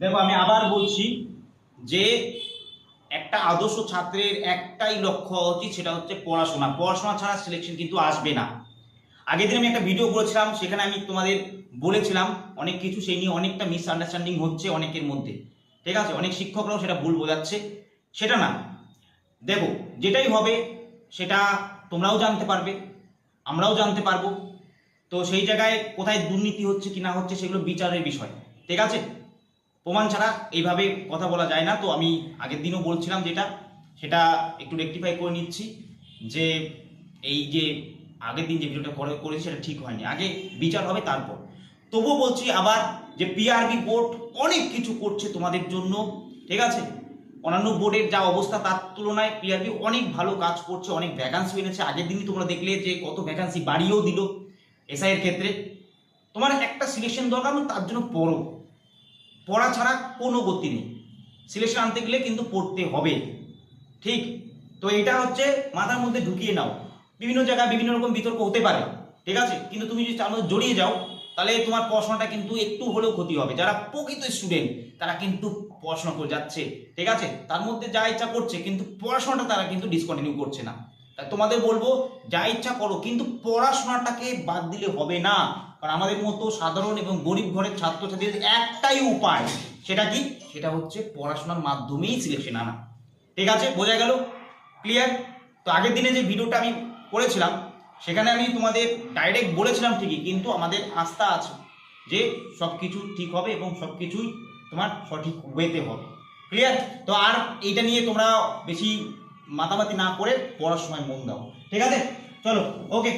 দেখো, আমি আবার বলছি যে একটা আদর্শ ছাত্রের একটাই লক্ষ্য উচিত সেটা হচ্ছে পড়াশোনা। পড়াশোনা ছাড়া সিলেকশন কিন্তু আসবে না। আগের দিন আমি একটা ভিডিও করেছিলাম, সেখানে আমি তোমাদের বলেছিলাম, অনেক কিছু সেই নিয়ে অনেকটা মিসআন্ডারস্ট্যান্ডিং হচ্ছে অনেকের মধ্যে। ঠিক আছে? অনেক শিক্ষকরাও সেটা ভুল বোঝাচ্ছে। সেটা না। দেখো, যেটাই হবে, সেটা তোমরাও জানতে পারবে, আমরাও জানতে পারব। তো সেই জায়গায় কোথায় দুর্নীতি হচ্ছে কি না হচ্ছে, সেগুলো বিচারের বিষয়। ঠিক আছে? প্রমাণ ছাড়া এইভাবে কথা বলা যায় না। তো আমি আগের দিনও বলছিলাম যেটা, সেটা একটু রেকটিফাই করে নিচ্ছি যে এই যে আগের দিন যে ভিডিওটা করে, করেছি সেটা ঠিক হয়নি। আগে বিচার হবে তারপর। তবুও বলছি আবার যে পিআরবি বোর্ড অনেক কিছু করছে তোমাদের জন্য, ঠিক আছে? অন্যান্য বোর্ডের যা অবস্থা তার তুলনায় পিআরবি অনেক ভালো কাজ করছে, অনেক ভ্যাকান্সি এনেছে। আগের দিনই তোমরা দেখলে যে কত ভ্যাকান্সি বাড়িয়েও দিল এসআইয়ের ক্ষেত্রে। তোমার একটা সিলেকশন দরকার তার জন্য পড়ো পড়া ছাড়া কোনো গতি নেই। সিলেকশন আনতে গেলে কিন্তু পড়তে হবে। ঠিক? তো এটা হচ্ছে মাথার মধ্যে ঢুকিয়ে নাও। বিভিন্ন জায়গায় বিভিন্ন রকম বিতর্ক হতে পারে। ঠিক আছে? কিন্তু তুমি যদি তার মধ্যে জড়িয়ে যাও, তাহলে তোমার পড়াশোনাটা কিন্তু একটু হলেও ক্ষতি হবে। যারা প্রকৃত স্টুডেন্ট তারা কিন্তু পড়াশোনা করে যাচ্ছে। ঠিক আছে? তার মধ্যে যা ইচ্ছা করছে, কিন্তু পড়াশোনাটা তারা কিন্তু ডিসকন্টিনিউ করছে না। তোমাদের বলব, যা ইচ্ছা করো, কিন্তু পড়াশোনাটাকে বাদ দিলে হবে না। কারণ আমাদের মতো সাধারণ এবং গরিব ঘরের ছাত্রছাত্রীদের একটাই উপায়, সেটা কি? সেটা হচ্ছে পড়াশোনার মাধ্যমেই সিলেকশন আনা। ঠিক আছে? বোঝা গেল? ক্লিয়ার তো আগের দিনে যে ভিডিওটা আমি করেছিলাম, সেখানে আমি তোমাদের ডাইরেক্ট বলেছিলাম ঠিকই, কিন্তু আমাদের আস্থা আছে যে সব কিছু ঠিক হবে এবং সব কিছুই তোমার সঠিক ওয়েতে হবে। ক্লিয়ার তো আর এইটা নিয়ে তোমরা বেশি মাতামাতি না করে পড়ার সময় মন দাও। ঠিক আছে? চলো ওকে